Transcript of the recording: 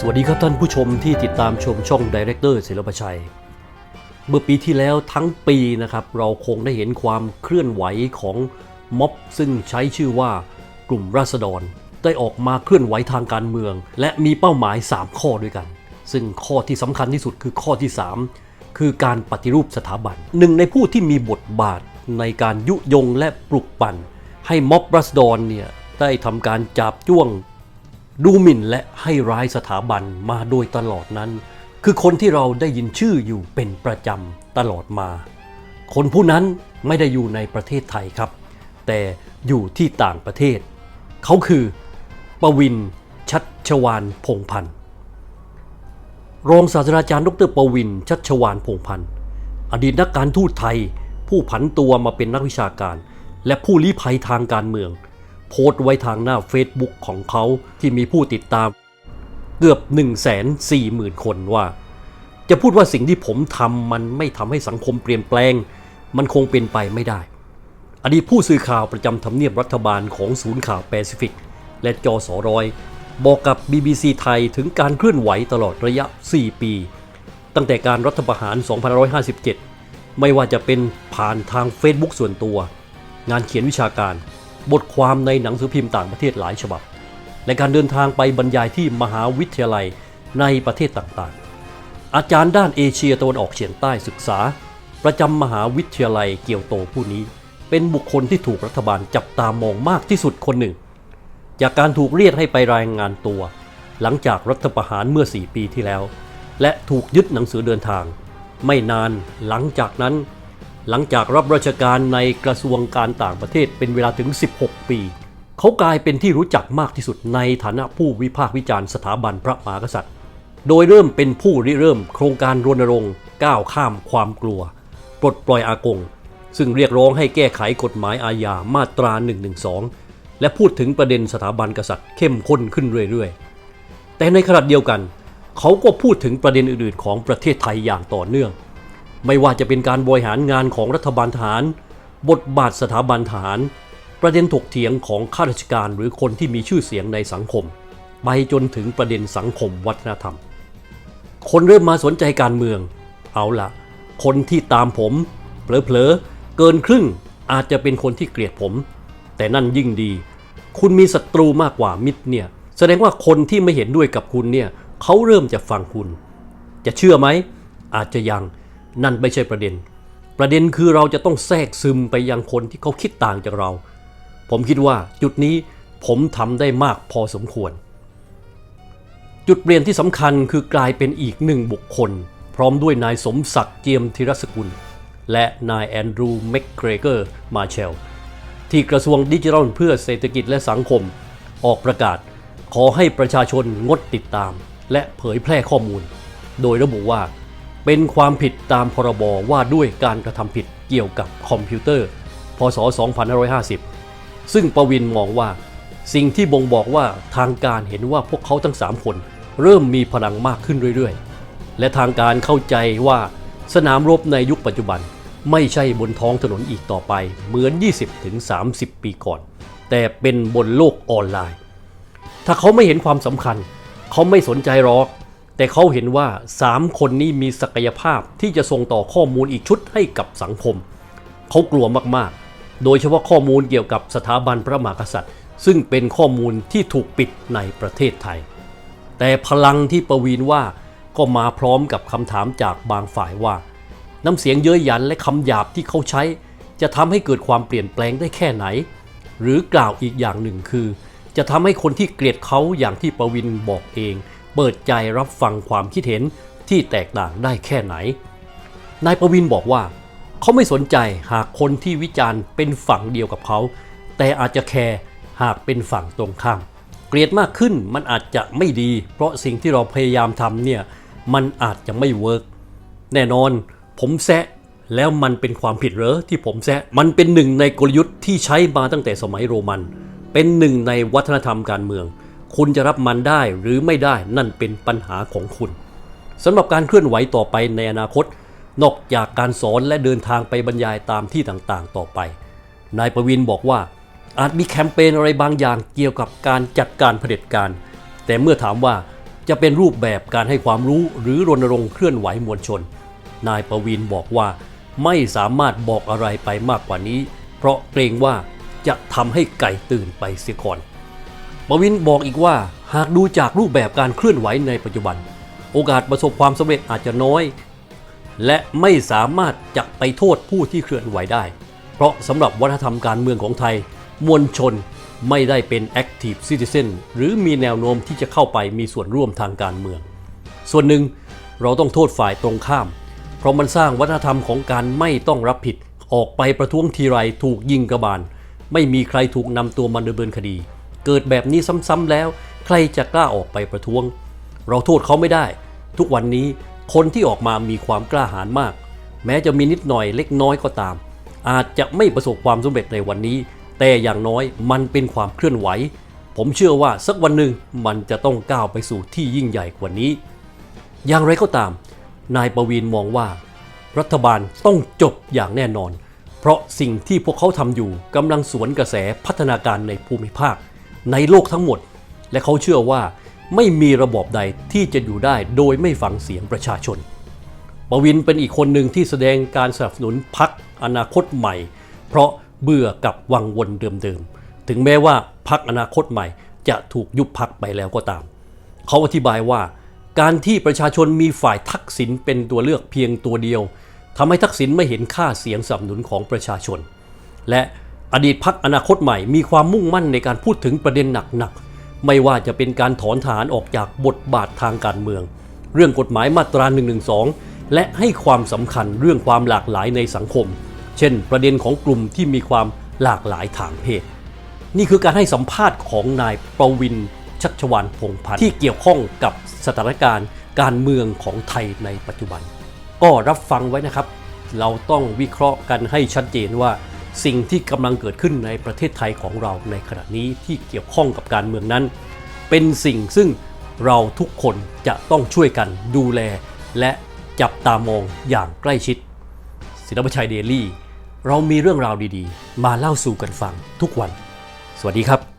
สวัสดีครับท่านผู้ชมที่ติดตามชมช่องดีเรคเตอร์ศิลปชัย เมื่อปีที่แล้วทั้งปีนะครับ เราคงได้เห็นความเคลื่อนไหวของม็อบซึ่งใช้ชื่อว่ากลุ่มราษฎร ได้ออกมาเคลื่อนไหวทางการเมือง และมีเป้าหมาย 3 ข้อด้วยกัน ซึ่งข้อที่สำคัญที่สุดคือข้อที่ 3 คือการปฏิรูปสถาบันหนึ่งในผู้ที่มีบทบาทในการยุยงและปลุกปั่น ให้ม็อบราษฎรเนี่ยได้ทำการจับจ้วง ดูหมิ่นและให้ร้ายสถาบันมาโดยตลอดนั้น คือคนที่เราได้ยินชื่ออยู่เป็นประจำตลอดมา คนผู้นั้นไม่ได้อยู่ในประเทศไทยครับ แต่อยู่ที่ต่างประเทศ เขาคือประวินชัชวานพงพันธ์รองศาสตราจารย์ดรประวินชัชวานพงพันธ์อดีตนักการทูตไทย ผู้ผันตัวมาเป็นนักวิชาการ และผู้ลี้ภัยทางการเมือง โพสต์ไว้ทางหน้า Facebook ของเขาที่มีผู้ติดตาม เกือบ 1 4 0 0 0 0 คนว่า จะพูดว่าสิ่งที่ผมทำมันไม่ทำให้สังคมเปลี่ยนแปลง มันคงเป็นไปไม่ได้ อดีตผู้สื่อข่าวประจำทำเนียบรัฐบาลของศูนย์ข่าวแปซิฟิก และจอสอรอยบอกกับ BBC ไทยถึงการเคลื่อนไหวตลอดระยะ 4 ปี ตั้งแต่การรัฐประหาร 2557 ไม่ว่าจะเป็นผ่านทาง Facebook ส่วนตัว งานเขียนวิชาการ บทความในหนังสือพิมพ์ต่างประเทศหลายฉบับ และการเดินทางไปบรรยายที่มหาวิทยาลัยในประเทศต่างๆ อาจารย์ด้านเอเชียตะวันออกเฉียงใต้ศึกษา ประจำมหาวิทยาลัยเกียวโตผู้นี้ เป็นบุคคลที่ถูกรัฐบาลจับตามองมากที่สุดคนหนึ่ง จากการถูกเรียกให้ไปรายงานตัว หลังจากรัฐประหารเมื่อ 4 ปีที่แล้ว และถูกยึดหนังสือเดินทาง ไม่นานหลังจากนั้น หลังจากรับราชการในกระทรวงการต่างประเทศเป็นเวลาถึง 16 ปี เขากลายเป็นที่รู้จักมากที่สุดในฐานะผู้วิพากษ์วิจารณ์สถาบันพระมหากษัตริย์ โดยเริ่มเป็นผู้ริเริ่มโครงการรณรงค์ก้าวข้ามความกลัว ปลดปล่อยอากง ซึ่งเรียกร้องให้แก้ไขกฎหมายอาญามาตรา 112 และพูดถึงประเด็นสถาบันกษัตริย์เข้มข้นขึ้นเรื่อยๆ แต่ในขณะเดียวกัน เขาก็พูดถึงประเด็นอื่นๆ ของประเทศไทยอย่างต่อเนื่อง ไม่ว่าจะเป็นการบริหารงานของรัฐบาลทหาร บทบาทสถาบันทหาร ประเด็นถกเถียงของข้าราชการหรือคนที่มีชื่อเสียงในสังคม ไปจนถึงประเด็นสังคมวัฒนธรรม คนเริ่มมาสนใจการเมือง เอาละคนที่ตามผมเผลอๆเกินครึ่งอาจจะเป็นคนที่เกลียดผม แต่นั่นยิ่งดี คุณมีศัตรูมากกว่ามิตรเนี่ย แสดงว่าคนที่ไม่เห็นด้วยกับคุณเนี่ยเขาเริ่มจะฟังคุณ จะเชื่อไหม อาจจะยัง นั่นไม่ใช่ประเด็น ประเด็นคือเราจะต้องแทรกซึมไปยังคนที่เขาคิดต่างจากเรา ผมคิดว่าจุดนี้ผมทำได้มากพอสมควร จุดเปลี่ยนที่สำคัญคือกลายเป็นอีกหนึ่งบุคคล พร้อมด้วยนายสมศักดิ์เจียมธีรสกุล และนายแอนดรูว์แมคเกรเกอร์มาเชลที่กระทรวงดิจิทัลเพื่อเศรษฐกิจและสังคม ออกประกาศ ขอให้ประชาชนงดติดตาม และเผยแพร่ข้อมูล โดยระบุว่า เป็นความผิดตามพรบว่าด้วยการกระทำผิดเกี่ยวกับคอมพิวเตอร์ พศ 2550 ซึ่งประวินมองว่า สิ่งที่บ่งบอกว่าทางการเห็นว่าพวกเขาทั้ง 3 คน เริ่มมีพลังมากขึ้นเรื่อยๆ และทางการเข้าใจว่าสนามรบในยุคปัจจุบันไม่ใช่บนท้องถนนอีกต่อไปเหมือน 20-30 ปีก่อน แต่เป็นบนโลกออนไลน์ ถ้าเขาไม่เห็นความสำคัญ เขาไม่สนใจหรอก แต่เขาเห็นว่า 3 คนนี้มีศักยภาพที่จะส่งต่อข้อมูลอีกชุดให้กับสังคม เขากลัวมากๆ โดยเฉพาะข้อมูลเกี่ยวกับสถาบันพระมหากษัตริย์ ซึ่งเป็นข้อมูลที่ถูกปิดในประเทศไทย แต่พลังที่ประวีนว่าก็มาพร้อมกับคำถามจากบางฝ่ายว่า น้ำเสียงเย้ยหยันและคำหยาบที่เขาใช้ จะทำให้เกิดความเปลี่ยนแปลงได้แค่ไหน หรือกล่าวอีกอย่างหนึ่งคือ จะทำให้คนที่เกลียดเขาอย่างที่ประวินบอกเอง เปิดใจรับฟังความคิดเห็นที่แตกต่างได้แค่ไหน นายประวินบอกว่า เขาไม่สนใจหากคนที่วิจารณ์เป็นฝั่งเดียวกับเขา แต่อาจจะแคร์หากเป็นฝั่งตรงข้าม เกลียดมากขึ้นมันอาจจะไม่ดี เพราะสิ่งที่เราพยายามทำเนี่ยมันอาจจะไม่เวิร์กแน่นอน ผมแซะแล้วมันเป็นความผิดเหรอที่ผมแซะมันเป็นหนึ่งในกลยุทธ์ที่ใช้มาตั้งแต่สมัยโรมัน เป็นหนึ่งในวัฒนธรรมการเมือง คุณจะรับมันได้หรือไม่ได้นั่นเป็นปัญหาของคุณสำหรับการเคลื่อนไหวต่อไปในอนาคต นอกจากการสอนและเดินทางไปบรรยายตามที่ต่างๆ ต่อไป นายประวินบอกว่า อาจมีแคมเปญอะไรบางอย่างเกี่ยวกับการจัดการเผด็จการ แต่เมื่อถามว่าจะเป็นรูปแบบการให้ความรู้หรือรณรงค์เคลื่อนไหวมวลชน นายประวินบอกว่า ไม่สามารถบอกอะไรไปมากกว่านี้ เพราะเกรงว่าจะทำให้ไก่ตื่นไปเสียก่อน ปวินบอกอีกว่าหากดูจากรูปแบบการเคลื่อนไหวในปัจจุบัน โอกาสประสบความสำเร็จอาจจะน้อย และไม่สามารถจะไปโทษผู้ที่เคลื่อนไหวได้ เพราะสำหรับวัฒนธรรมการเมืองของไทย มวลชนไม่ได้เป็น active citizen หรือมีแนวโน้มที่จะเข้าไปมีส่วนร่วมทางการเมือง ส่วนหนึ่งเราต้องโทษฝ่ายตรงข้าม เพราะมันสร้างวัฒนธรรมของการไม่ต้องรับผิดออกไปประท้วงทีไรถูกยิงกระบาล ไม่มีใครถูกนำตัวมาดำเนินคดี เกิดแบบนี้ซ้ำๆแล้ว ใครจะกล้าออกไปประท้วง เราโทษเขาไม่ได้ ทุกวันนี้คนที่ออกมามีความกล้าหาญมาก แม้จะมีนิดหน่อยเล็กน้อยก็ตาม อาจจะไม่ประสบความสำเร็จในวันนี้ แต่อย่างน้อยมันเป็นความเคลื่อนไหว ผมเชื่อว่าสักวันหนึ่งมันจะต้องก้าวไปสู่ที่ยิ่งใหญ่กว่านี้ อย่างไรก็ตาม นายประวีนมองว่า รัฐบาลต้องจบอย่างแน่นอน เพราะสิ่งที่พวกเขาทำอยู่กำลังสวนกระแสพัฒนาการในภูมิภาค ในโลกทั้งหมด และเขาเชื่อว่าไม่มีระบอบใดที่จะอยู่ได้โดยไม่ฟังเสียงประชาชนปวินเป็นอีกคนหนึ่งที่แสดงการสนับสนุนพักอนาคตใหม่ เพราะเบื่อกับวังวนเดิมๆ ถึงแม้ว่าพักอนาคตใหม่ จะถูกยุบพักไปแล้วก็ตาม เขาอธิบายว่า การที่ประชาชนมีฝ่ายทักษิณเป็นตัวเลือกเพียงตัวเดียวทำให้ทักษิณไม่เห็นค่าเสียงสนับสนุนของประชาชน และ อดีตพักอนาคตใหม่มีความมุ่งมั่นในการพูดถึงประเด็นหนักๆ ไม่ว่าจะเป็นการถอนทหารออกจากบทบาททางการเมือง เรื่องกฎหมายมาตรา1นึและให้ความสำคัญเรื่องความหลากหลายในสังคม เช่น ประเด็นของกลุ่มที่มีความหลากหลายทางเพศ นี่คือการให้สัมภาษณ์ของนายประวินชัชวานพงพันธ์ที่เกี่ยวข้องกับสถานการณ์การเมืองของไทยในปัจจุบัน ก็รับฟังไว้นะครับ เราต้องวิเคราะห์กันให้ชัดเจนว่า สิ่งที่กำลังเกิดขึ้นในประเทศไทยของเราในขณะนี้ที่เกี่ยวข้องกับการเมืองนั้น เป็นสิ่งซึ่งเราทุกคนจะต้องช่วยกันดูแล และจับตามองอย่างใกล้ชิด ศิลปชัยเดลี่ เรามีเรื่องราวดีๆ มาเล่าสู่กันฟังทุกวัน สวัสดีครับ